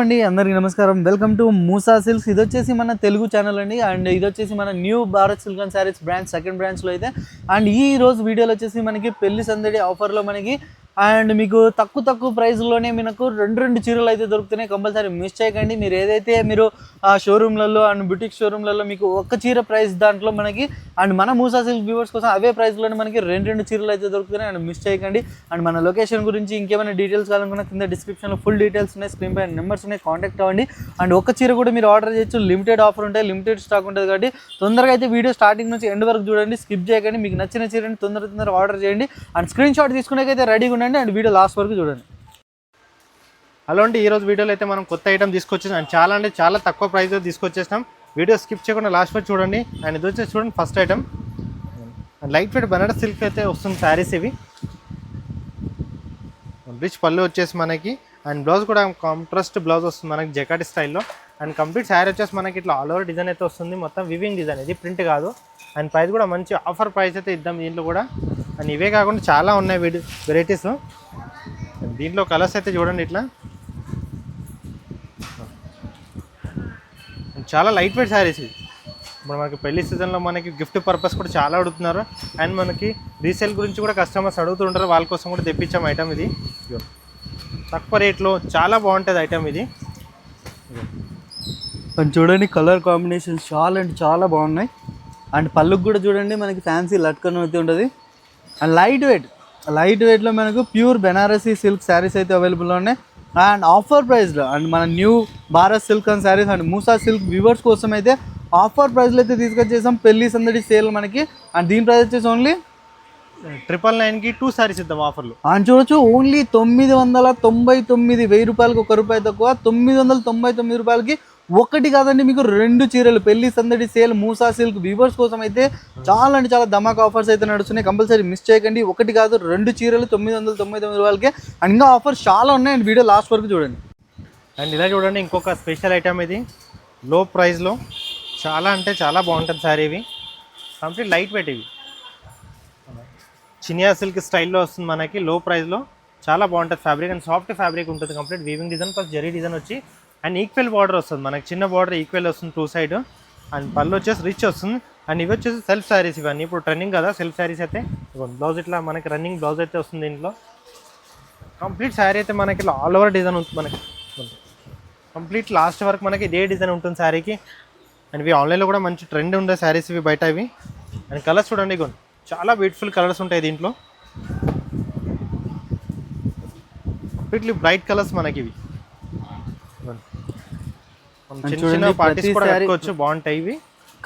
అండి అందరికీ నమస్కారం. Welcome to Moosa silks. ఇది వచ్చేసి మన తెలుగు ఛానల్ అండి. అండ్ ఇది వచ్చేసి మన new Bharat silk and saris branch second బ్రాంచ్లో అయితే. అండ్ ఈ రోజు వీడియోలో వచ్చేసి మనకి పెళ్ళి సందడి ఆఫర్లో మనకి అండ్ మీకు తక్కువ తక్కువ ప్రైస్లోనే మనకు రెండు రెండు చీరలు అయితే దొరుకుతున్నాయి. కంపల్సరీ మిస్ చేయకండి. మీరు ఏదైతే మీరు ఆ షోరూమ్లలో అండ్ బుటిక్ షోరూమ్లలో మీకు ఒక్క చీర ప్రైస్ దాంట్లో మనకి అండ్ మన మూసా సిల్క్ వ్యూవర్స్ కోసం అవే ప్రైస్లోనే మనకి రెండు రెండు చీరలు అయితే దొరుకుతున్నాయి. అండ్ మిస్ చేయకండి. అండ్ మన లొకేషన్ గురించి ఇంకేమైనా డీటెయిల్స్ కావాలనుకున్నా కింద డిస్క్రిప్షన్లో ఫుల్ డీటెయిల్స్ ఉన్నాయి. స్క్రీన్ పైన నెంబర్స్ ఉన్నాయి. కాంటాక్ట్ అవ్వండి. అండ్ ఒక్క చీర కూడా మీరు ఆర్డర్ చేయొచ్చు. లిమిటెడ్ ఆఫర్ ఉంటాయి. లిమిటెడ్ స్టాక్ ఉంటుంది కాబట్టి తొందరగా అయితే వీడియో స్టార్టింగ్ నుంచి ఎండ్ వరకు చూడండి. స్కిప్ చేయకండి. మీకు నచ్చిన చీరని తొందర తొందర ఆర్డర్ చేయండి. అండ్ స్క్రీన్ షాట్ తీసుకునేకైతే రెడీగా ఉండండి అండ్ వీడియో లాస్ట్ వరకు చూడండి. హలో అండి ఈరోజు వీడియోలో అయితే మనం కొత్త ఐటమ్ తీసుకొచ్చేసాం అండ్ చాలా అంటే చాలా తక్కువ ప్రైస్లో తీసుకొచ్చేసాం వీడియో స్కిప్ చేయకుండా లాస్ట్ వరకు చూడండి. అండ్ ఇది వచ్చేసి చూడండి first item light weight Banaras silk అయితే వస్తుంది శారీస్ ఇవి. బ్రిచ్ పళ్ళు వచ్చేసి మనకి అండ్ బ్లౌజ్ కూడా కాంట్రాస్ట్ బ్లౌజ్ వస్తుంది మనకి జకాటి స్టైల్లో అండ్ కంప్లీట్ శారీ వచ్చేసి మనకి ఇట్లా ఆల్ ఓవర్ డిజైన్ అయితే వస్తుంది. మొత్తం వివింగ్ డిజైన్ ఇది ప్రింట్ కాదు. అండ్ ప్రైస్ కూడా మంచి ఆఫర్ ప్రైస్ అయితే ఇద్దాం దీంట్లో కూడా. అండ్ ఇవే కాకుండా చాలా ఉన్నాయి వీడి వెరైటీస్ దీంట్లో కలర్స్ అయితే చూడండి ఇట్లా. చాలా లైట్ వెయిట్ శారీస్ ఇది ఇప్పుడు మనకి పెళ్ళి సీజన్లో మనకి గిఫ్ట్ పర్పస్ కూడా చాలా అడుగుతున్నారు. అండ్ మనకి రీసేల్ గురించి కూడా కస్టమర్స్ అడుగుతుంటారు. వాళ్ళ కోసం కూడా తెప్పించాం ఐటమ్ ఇది. తక్కువ రేట్లో చాలా బాగుంటుంది ఐటమ్ ఇది. అండ్ చూడండి కలర్ కాంబినేషన్ చాలా అంటే చాలా బాగున్నాయి. అండ్ పళ్ళుకి కూడా చూడండి మనకి ఫ్యాన్సీ లట్కన్ అయితే ఉంటుంది. And light weight. లైట్ వెయిట్లో మనకు ప్యూర్ బెనారసీ సిల్క్ శారీస్ అయితే అవైలబుల్ ఉన్నాయి. అండ్ ఆఫర్ ప్రైస్లో అండ్ మన new Bharat silk and saris and Moosa silk viewers కోసం అయితే ఆఫర్ ప్రైస్లో అయితే తీసుకొచ్చేసాం. పెళ్ళి సందడి సేల్ మనకి. అండ్ దీని ప్రైస్ వచ్చేసి ఓన్లీ ట్రిపుల్ నైన్కి టూ శారీస్ ఇద్దాం ఆఫర్లు. అని చూడొచ్చు ఓన్లీ తొమ్మిది వందల తొంభై తొమ్మిది వెయ్యి రూపాయలకి ఒక రూపాయి తక్కువ తొమ్మిది వందల తొంభై తొమ్మిది రూపాయలకి ఒకటి కాదండి మీకు రెండు చీరలు. పెళ్ళి సందడి సేల్ మూసా సిల్క్ వ్యూవర్స్ కోసం అయితే చాలా అంటే చాలా ధమాక్ ఆఫర్స్ అయితే నడుస్తున్నాయి. కంపల్సరీ మిస్ చేయకండి. ఒకటి కాదు రెండు చీరలు తొమ్మిది వందల తొంభై తొమ్మిది రూపాయలకి అండ్ ఇంకా ఆఫర్స్ చాలా ఉన్నాయి అండ్ వీడియో లాస్ట్ వరకు చూడండి. అండ్ ఇలా చూడండి ఇంకొక స్పెషల్ ఐటమ్ ఇది. లో ప్రైస్లో చాలా అంటే చాలా బాగుంటుంది సార్ ఇవి. కంప్లీట్ లైట్ వెయిట్ ఇవి. చినియా సిల్క్ స్టైల్లో వస్తుంది మనకి. లో ప్రైస్లో చాలా బాగుంటుంది ఫ్యాబ్రిక్ అండ్ సాఫ్ట్ ఫ్యాబ్రిక్ ఉంటుంది. Complete weaving design plus zari design వచ్చి అండ్ ఈక్వల్ బార్డర్ వస్తుంది. మనకి చిన్న బార్డర్ ఈక్వల్ వస్తుంది టూ సైడ్. అండ్ పళ్ళు వచ్చేసి రిచ్ వస్తుంది. అండ్ ఇవి వచ్చేసి సెల్ఫ్ శారీస్ ఇవన్నీ. ఇప్పుడు ట్రెండింగ్ కదా సెల్ఫ్ శారీస్ అయితే. బ్లౌజ్ ఇట్లా మనకి రన్నింగ్ బ్లౌజ్ అయితే వస్తుంది దీంట్లో. కంప్లీట్ శారీ అయితే మనకి ఇలా ఆల్ ఓవర్ డిజైన్ ఉంటుంది మనకి. కంప్లీట్ లాస్ట్ వరకు మనకి ఇదే డిజైన్ ఉంటుంది శారీకి. అండ్ ఇవి ఆన్లైన్లో కూడా మంచి ట్రెండ్ ఉండే శారీస్ ఇవి బయట ఇవి. అండ్ కలర్స్ చూడండి ఇగో. చాలా బ్యూటిఫుల్ కలర్స్ ఉంటాయి దీంట్లో. కంప్లీట్లీ బ్రైట్ కలర్స్ మనకి ఇవి. చిన్న చిన్న పార్టీస్ కూడా బాగుంటాయి ఇవి.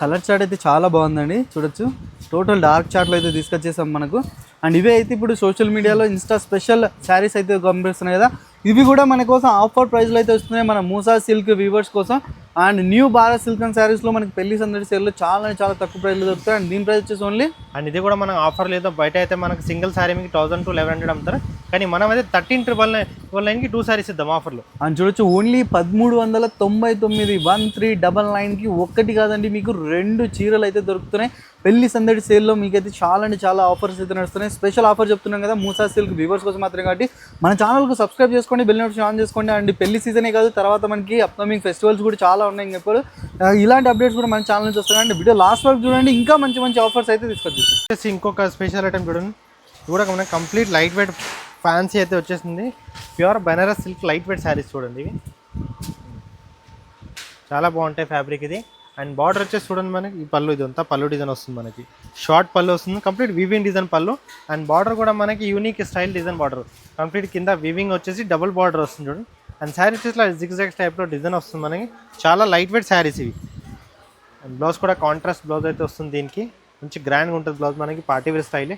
కలర్ చార్ట్ అయితే చాలా బాగుందండి. చూడొచ్చు. టోటల్ డార్క్ చార్ట్లో అయితే తీసుకొచ్చేసాం మనకు. అండ్ ఇవే అయితే ఇప్పుడు సోషల్ మీడియాలో ఇన్స్టా స్పెషల్ శారీస్ అయితే కనిపిస్తున్నాయి కదా. ఇవి కూడా మన కోసం ఆఫర్ ప్రైస్లో అయితే వస్తున్నాయి. మన మూసా సిల్క్ వీవర్స్ కోసం and new Bharat silk and శారీస్లో మనకి పెళ్ళి సందడి సేల్లో చాలా అంటే చాలా తక్కువ ప్రైస్లో దొరుకుతాయి. అండ్ దీని ప్రైస్ వచ్చేసి ఓన్లీ అండ్ ఇది కూడా మనకు ఆఫర్ లేదు. బయట అయితే మనకి సింగిల్ శారీ మీకు థౌసండ్ టు లెవెన్ హండ్రెడ్ అమ్ముతారు. కానీ మనం అయితే థర్టీన్ ట్రిపుల్ నైన్ ట్రిపుల్ నైన్కి టూ శారీస్ ఇద్దాం ఆఫర్లో అని చూడొచ్చు ఓన్లీ పదమూడు వందల తొంభై తొమ్మిది వన్ త్రీ డబల్ నైన్కి ఒక్కటి కాదండి మీకు రెండు చీరలు అయితే దొరుకుతున్నాయి. పెళ్ళి సందడి సేల్లో మీకైతే చాలా అంటే చాలా ఆఫర్స్ అయితే నడుస్తున్నాయి. స్పెషల్ ఆఫర్ చెప్తున్నాం కదా మూసా సిల్క్ వ్యూవర్స్ కోసం మాత్రమే కాబట్టి. మన ఛానల్కు సబ్స్క్రైబ్ చేసుకోండి బెల్ నోటిఫికేషన్ ఆన్ చేసుకోండి. అండ్ పెళ్ళి సీజనే కాదు తర్వాత మనకి అప్కమింగ్ ఫెస్టివల్స్ కూడా చాలా ఉన్నాయి ఇంకెప్పుడు ఇలాంటి అప్డేట్స్ కూడా మన ఛానల్ నుంచి వస్తాయి వీడియో లాస్ట్ వరకు చూడండి. ఇంకా మంచి మంచి ఆఫర్స్ అయితే తీసుకొచ్చి ఇంకొక స్పెషల్ ఐటమ్ చూడండి. చూడక కూడా మనకి కంప్లీట్ లైట్ వెయిట్ ఫ్యాన్సీ అయితే వచ్చేసింది. Pure Benaras silk light weight saris చూడండి ఇవి. చాలా బాగుంటాయి ఫ్యాబ్రిక్ ఇది. అండ్ బార్డర్ వచ్చేసి చూడండి మనకి ఈ పళ్ళు ఇది అంతా పళ్ళు డిజైన్ వస్తుంది మనకి. షార్ట్ పళ్ళు వస్తుంది. కంప్లీట్ వీవింగ్ డిజైన్ పళ్ళు. అండ్ బార్డర్ కూడా మనకి unique style design border complete కింద వీవింగ్ వచ్చేసి డబుల్ బార్డర్ వస్తుంది చూడండి. అండ్ శారీస్ ఇట్లా ఇలా జిగ్జాగ్ టైప్లో డిజైన్ వస్తుంది మనకి. చాలా లైట్ వెయిట్ శారీస్ ఇవి. అండ్ బ్లౌజ్ కూడా కాంట్రాస్ట్ బ్లౌజ్ అయితే వస్తుంది దీనికి. మంచి గ్రాండ్గా ఉంటుంది బ్లౌజ్ మనకి పార్టీ వేర్ స్టైల్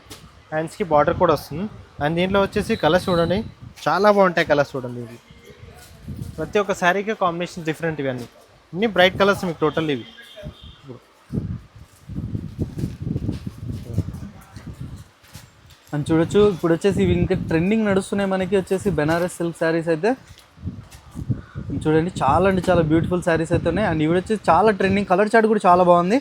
హ్యాండ్స్కి బార్డర్ కూడా వస్తుంది. అండ్ దీంట్లో వచ్చేసి కలర్స్ చూడండి. చాలా బాగుంటాయి కలర్స్ చూడండి ఇవి. ప్రతి ఒక్క శారీకి కాంబినేషన్ డిఫరెంట్ ఇవన్నీ అన్ని. అన్ని బ్రైట్ కలర్స్ మీకు టోటల్ ఇవి. అని చూడొచ్చు ఇప్పుడు వచ్చేసి ఇవి ఇంకా ట్రెండింగ్ నడుస్తున్నాయి మనకి వచ్చేసి బెనారస్ సిల్క్ శారీస్ అయితే. చూడండి చాలా అంటే చాలా బ్యూటిఫుల్ శారీస్ అయితే ఉన్నాయి. అండ్ ఇవి వచ్చేసి చాలా ట్రెండింగ్ కలర్ చార్ట్ కూడా చాలా బాగుంది.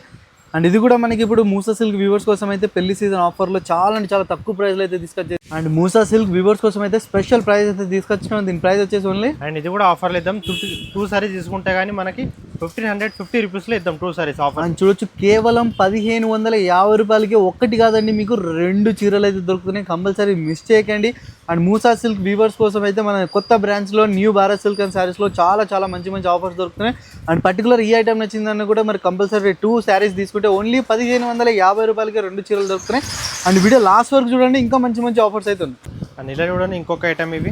అండ్ ఇది కూడా మనకి ఇప్పుడు మూసా సిల్క్ వ్యూవర్స్ కోసం అయితే పెళ్ళి సీజన్ ఆఫర్లో చాలా అంటే చాలా తక్కువ ప్రైస్లో అయితే తీసుకొచ్చేసి అండ్ మూసా సిల్క్ వివర్స్ కోసం అయితే స్పెషల్ ప్రైస్ అయితే తీసుకొచ్చినాం దీని ప్రైస్ వచ్చేసి ఓన్లీ అండ్ ఇది కూడా ఆఫర్లో ఇద్దాం. టూ టూ సారీస్ తీసుకుంటే కానీ మనకి ఫిఫ్టీన్ హండ్రెడ్ ఫిఫ్టీ రూపీస్లో ఇద్దాం టూ సారీస్ ఆఫర్ అని చూడొచ్చు కేవలం పదిహేను వందల యాభై రూపాయలకి ఒక్కటి కాదండి మీకు రెండు చీరలు అయితే దొరుకుతున్నాయి. కంపల్సరీ మిస్ చేయకండి. అండ్ మూసా సిల్క్ వీవర్స్ కోసం అయితే మన కొత్త బ్రాంచ్లో న్యూ భారత్ సిల్క్ అండ్ శారీస్లో చాలా చాలా మంచి మంచి ఆఫర్స్ దొరుకుతున్నాయి. అండ్ పర్టికులర్ ఈ ఐటమ్ నచ్చిందన్న కూడా మరి కంపల్సరీ టూ శారీస్ తీసుకుంటే ఓన్లీ పదిహేను వందల యాభై రూపాయలకి రెండు చీరలు దొరుకుతున్నాయి. అండ్ వీడియో లాస్ట్ వరకు చూడండి ఇంకా మంచి మంచి ఆఫర్స్ అయితే ఉన్నాయి అండ్ ఇలా చూడండి ఇంకొక ఐటమ్ ఇవి.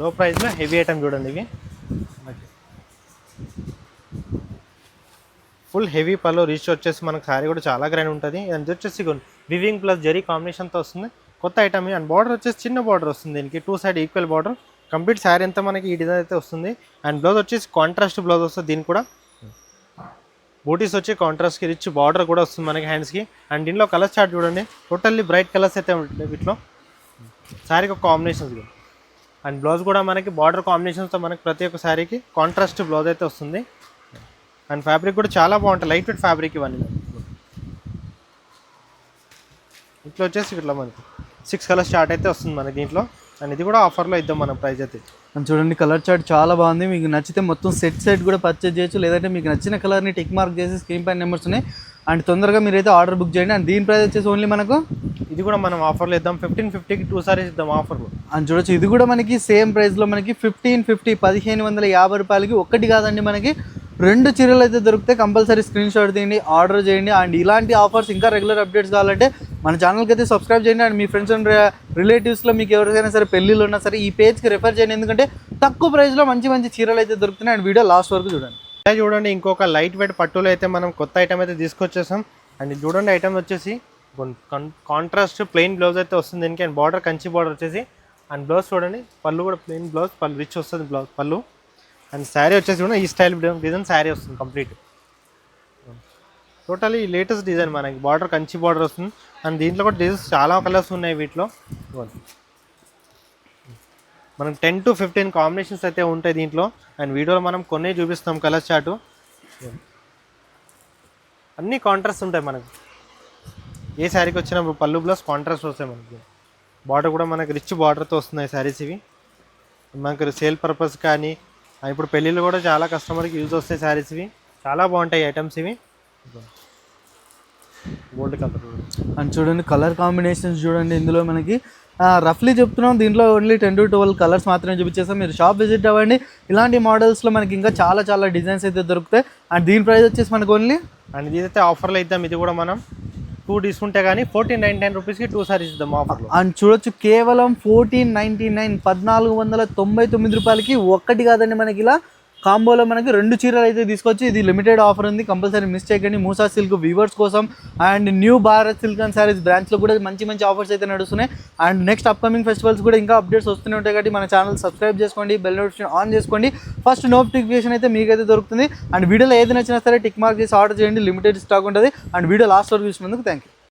లో ప్రైస్లో హెవీ ఐటమ్ చూడండి ఇవి. ఫుల్ హెవీ పళ్ళు రీచ్ వచ్చేసి మనకు శారీ కూడా చాలా గ్రాండ్ ఉంటుంది. అండ్ వచ్చేసి వివింగ్ ప్లస్ జరీ కాంబినేషన్తో వస్తుంది. కొత్త ఐటమ్ అండ్ బార్డర్ వచ్చేసి చిన్న బార్డర్ వస్తుంది దీనికి. Two side equal border complete sari అంతా మనకి ఈ డిజైన్ అయితే వస్తుంది. అండ్ బ్లౌజ్ వచ్చేసి కాంట్రాస్ట్ బ్లౌజ్ వస్తుంది దీనికి కూడా. బూటీస్ వచ్చి కాంట్రాస్ట్కి రిచ్ బార్డర్ కూడా వస్తుంది మనకి హ్యాండ్స్కి అండ్ దీనిలో కలర్ చార్ట్ చూడండి. టోటల్లీ బ్రైట్ కలర్స్ అయితే ఉంటాయి వీటిలో. శారీకి ఒక కాంబినేషన్స్ అండ్ బ్లౌజ్ కూడా మనకి బార్డర్ కాంబినేషన్స్తో మనకి ప్రతి ఒక్క శారీకి కాంట్రాస్ట్ బ్లౌజ్ అయితే వస్తుంది. అండ్ ఫ్యాబ్రిక్ కూడా చాలా బాగుంటుంది లైట్ వెయిట్ ఫ్యాబ్రిక్ ఇవన్నీ. ఇట్లా వచ్చేసి ఇట్లా మనకి. సిక్స్ కలర్ స్టార్ట్ అయితే వస్తుంది మనకి దీంట్లో. అండ్ ఇది కూడా ఆఫర్లో ఇద్దాం మనం ప్రైస్ అయితే. అండ్ చూడండి కలర్ చార్ట్ చాలా బాగుంది. మీకు నచ్చితే మొత్తం సెట్ సెట్ కూడా పర్చేజ్ చేయొచ్చు. లేదంటే మీకు నచ్చిన కలర్ని టిక్ మార్క్ చేసి స్క్రీన్ పైన నెంబర్స్ ఉన్నాయి. అండ్ తొందరగా మీరైతే ఆర్డర్ బుక్ చేయండి. అండ్ దీని ప్రైస్ వచ్చేసి ఓన్లీ మనకు? ఇది కూడా మనం ఆఫర్లో ఇద్దాం. ఫిఫ్టీన్ ఫిఫ్టీకి టూ సారీస్ ఇద్దాం ఆఫర్లో అని చూడొచ్చు ఇది కూడా మనకి సేమ్ ప్రైస్లో మనకి ఫిఫ్టీన్ ఫిఫ్టీ పదిహేను వందల యాభై రూపాయలకి ఒక్కటి కాదండి మనకి. రెండు చీరలు అయితే దొరికితే కంపల్సరీ స్క్రీన్ షాట్ తీయండి ఆర్డర్ చేయండి. అండ్ ఇలాంటి ఆఫర్స్ ఇంకా రెగ్యులర్ అప్డేట్స్ కావాలంటే మన ఛానల్కి అయితే సబ్స్క్రైబ్ చేయండి. అండ్ మీ ఫ్రెండ్స్ అండ్ రిలేటివ్స్లో మీకు ఎవరికైనా సరే పెళ్ళిళ్ళు ఉన్నా సరే ఈ పేజ్కి రెఫర్ చేయండి. ఎందుకంటే తక్కువ ప్రైస్లో మంచి మంచి చీరలు అయితే దొరుకుతున్నాయి. అండ్ వీడియో లాస్ట్ వరకు చూడండి. ఇలా చూడండి ఇంకొక లైట్ వెయిట్ పట్టులో అయితే మనం కొత్త ఐటమ్ అయితే తీసుకొచ్చేసాం. అండ్ చూడండి ఐటమ్ వచ్చేసి కాంట్రాస్ట్ ప్లెయిన్ బ్లౌజ్ అయితే వస్తుంది దీనికి. అండ్ బార్డర్ కంచి బార్డర్ వచ్చేసి. అండ్ బ్లౌజ్ చూడండి పళ్ళు కూడా ప్లెయిన్ బ్లౌజ్ పళ్ళు రిచ్ వస్తుంది బ్లౌజ్ పళ్ళు. అండ్ శారీ వచ్చేసి కూడా ఈ స్టైల్ డిజైన్ శారీ వస్తుంది కంప్లీట్ టోటలీ లేటెస్ట్ డిజైన్ మనకి. బార్డర్ కంచి బార్డర్ వస్తుంది. అండ్ దీంట్లో కూడా డిజైన్స్ చాలా కలర్స్ ఉన్నాయి వీటిలో. మనం టెన్ టు ఫిఫ్టీన్ కాంబినేషన్స్ అయితే ఉంటాయి దీంట్లో. అండ్ వీడియోలో మనం కొన్ని చూపిస్తాం కలర్ చాటు అన్ని కాంట్రాస్ట్ ఉంటాయి మనకి. ఏ శారీకి వచ్చినప్పుడు పళ్ళు ప్లస్ కాంట్రాస్ట్ వస్తాయి మనకి. బార్డర్ కూడా మనకి రిచ్ బార్డర్తో వస్తున్నాయి శారీస్ ఇవి. మనకి సేల్ పర్పస్ కానీ ఇప్పుడు పెళ్ళిళ్ళు కూడా చాలా కస్టమర్కి యూజ్ వస్తాయి శారీస్ ఇవి. చాలా బాగుంటాయి ఐటమ్స్ ఇవి. గోల్డ్ కలర్ అండ్ చూడండి కలర్ కాంబినేషన్స్ చూడండి ఇందులో మనకి. రఫ్లీ చెప్తున్నాం దీంట్లో only ten to twelve colours మాత్రమే చూపించేస్తాం. మీరు షాప్ విజిట్ అవ్వండి. ఇలాంటి మోడల్స్లో మనకి ఇంకా చాలా చాలా డిజైన్స్ అయితే దొరుకుతాయి. అండ్ దీని ప్రైస్ వచ్చేసి మనకు ఓన్లీ అండ్ ఇది అయితే ఆఫర్లో ఇద్దాం ఇది కూడా మనం. టూ తీసుకుంటే కానీ ఫోర్టీన్ నైన్ టెన్ రూపీస్కి టూ సారీస్ ఇద్దాం ఆఫర్లో అండ్ చూడొచ్చు కేవలం ఫోర్టీన్ నైంటీ నైన్ పద్నాలుగు వందల తొంభై తొమ్మిది రూపాయలకి ఒక్కటి కాదండి మనకి ఇలా కాంబోలో మనకి రెండు చీరలు అయితే తీసుకొచ్చి ఇది లిమిటెడ్ ఆఫర్ ఉంది. కంపల్సరీ మిస్ చేయకండి మూసా సిల్క్ వీవర్స్ కోసం and new Bharat silk and saris బ్రాంచ్లో కూడా మంచి మంచి ఆఫర్స్ అయితే నడుస్తున్నాయి. అండ్ నెక్స్ట్ అప్కమింగ్ ఫెస్టివల్స్ కూడా ఇంకా అప్డేట్స్ వస్తూనే ఉంటాయి కాబట్టి మన ఛానల్ సబ్స్క్రైబ్ చేసుకోండి బెల్ నోటిఫికేషన్ ఆన్ చేసుకోండి. ఫస్ట్ నోటిఫికేషన్ అయితే మీకైతే దొరుకుతుంది. అండ్ వీడియోలో ఏది నచ్చినా సరే టిక్ మార్క్ చేసి ఆర్డర్ చేయండి. లిమిటెడ్ స్టాక్ ఉంటుంది. అండ్ వీడియో లాస్ట్ వరకు చూసినందుకు థ్యాంక్ యూ